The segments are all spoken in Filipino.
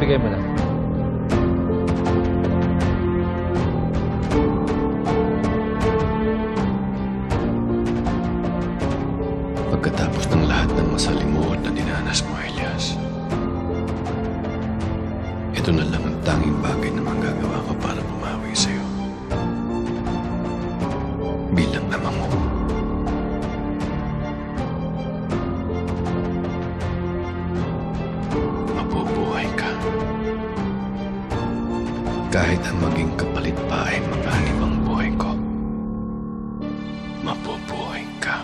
Pakibigay mo na. Pagkatapos ng lahat ng masalimuot na dinanas mo, Elias, ito na lang ang tanging bagay na magagawa ko Kahit ang maging kapalit pa ay mapanib ang buhay ko. Mabubuhay ka.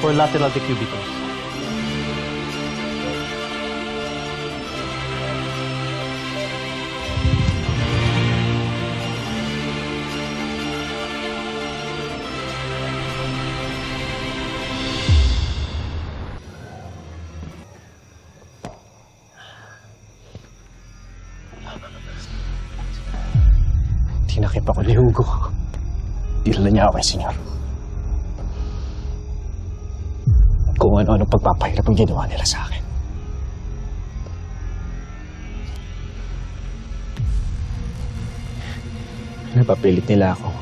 For lateral decubitals. Ako ni Hugo. Dinala niya ako kay senyor. Kung ano-ano pagpapahirap ang ginawa nila sa akin. Napapilit nila ako.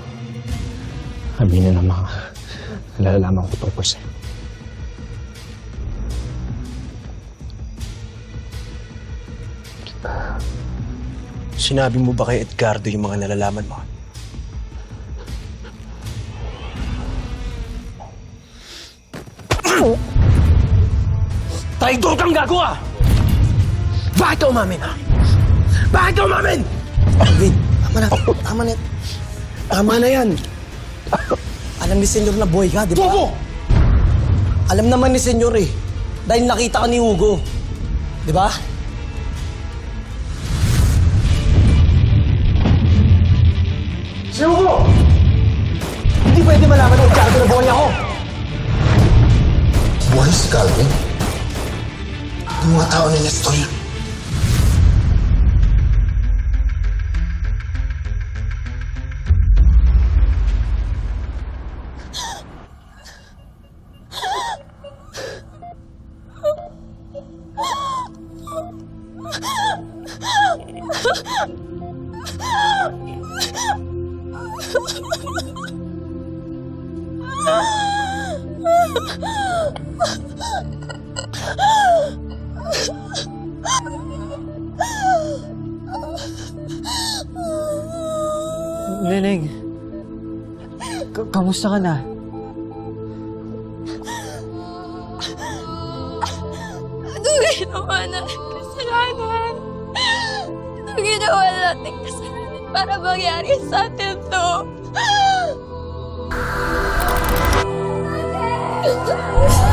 Aminin ng mga nalalaman ko tungkol sa'yo. Sinabi mo ba kay Edgardo yung mga nalalaman mo? Traidor kang gago ah! Bakit ka umamin ha? Bakit ka umamin? Alvin, tama na. Tama na. Tama na yan. Alam ni Senyor na boy ka, di ba? Bobo! Alam naman ni Senyor eh. Dahil nakita ka ni Hugo. Di ba? Si Hugo! Hindi pwede malaman ng Edgardo na buhay ako! Buhay si Calvin. Ang mga tao ni Nestor. Neneng, k- kamusta ka na? Anong ginawa natin kasalanan? Anong ginawa natin kasalanan para mangyari sa atin to? Nadamay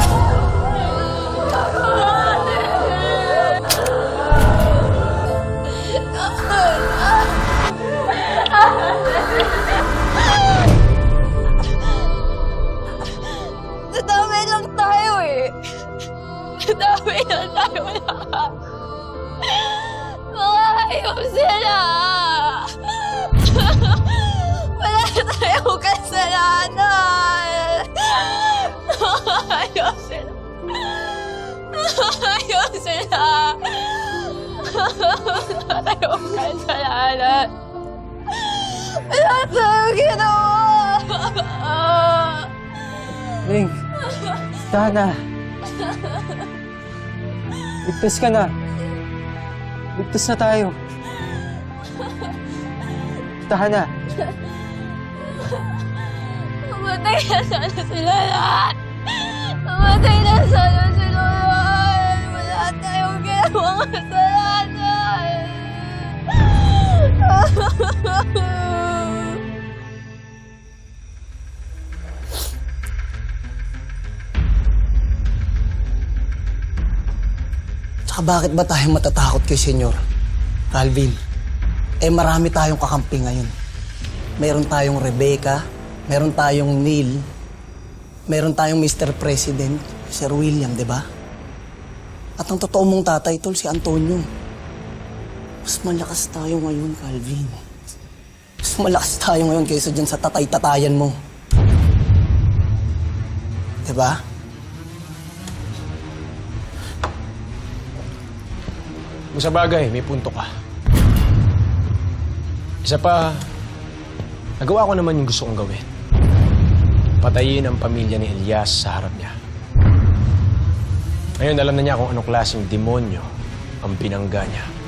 Hayop sila. Wala tayong kasalanan. Hayop sila. Hayop sila. Wala tayong kasalanan. Wala tayong ginawa. Neng, tahan na. Ligtas ka na. Ligtas na tayo. Tahan na. Mamatay na sana sila lahat. Mamatay na sana sila lahat. Wala tayong ginawang kasalanan. Tsaka bakit ba tayo matatakot kay Senyor? Calvin, eh marami tayong kakampi ngayon. Meron tayong Rebecca, meron tayong Neil, meron tayong Mr. President, Sir William, di ba? At ang totoo mong tatay, tol, si Antonio. Mas malakas tayo ngayon, Calvin. Mas malakas tayo ngayon kaysa dyan sa tatay-tatayan mo. Diba? Kung sa bagay, may punto ka. Isa pa, nagawa ko naman yung gusto kong gawin. Patayin ang pamilya ni Elias sa harap niya. Ngayon, alam na niya kung anong klaseng demonyo ang binangga niya.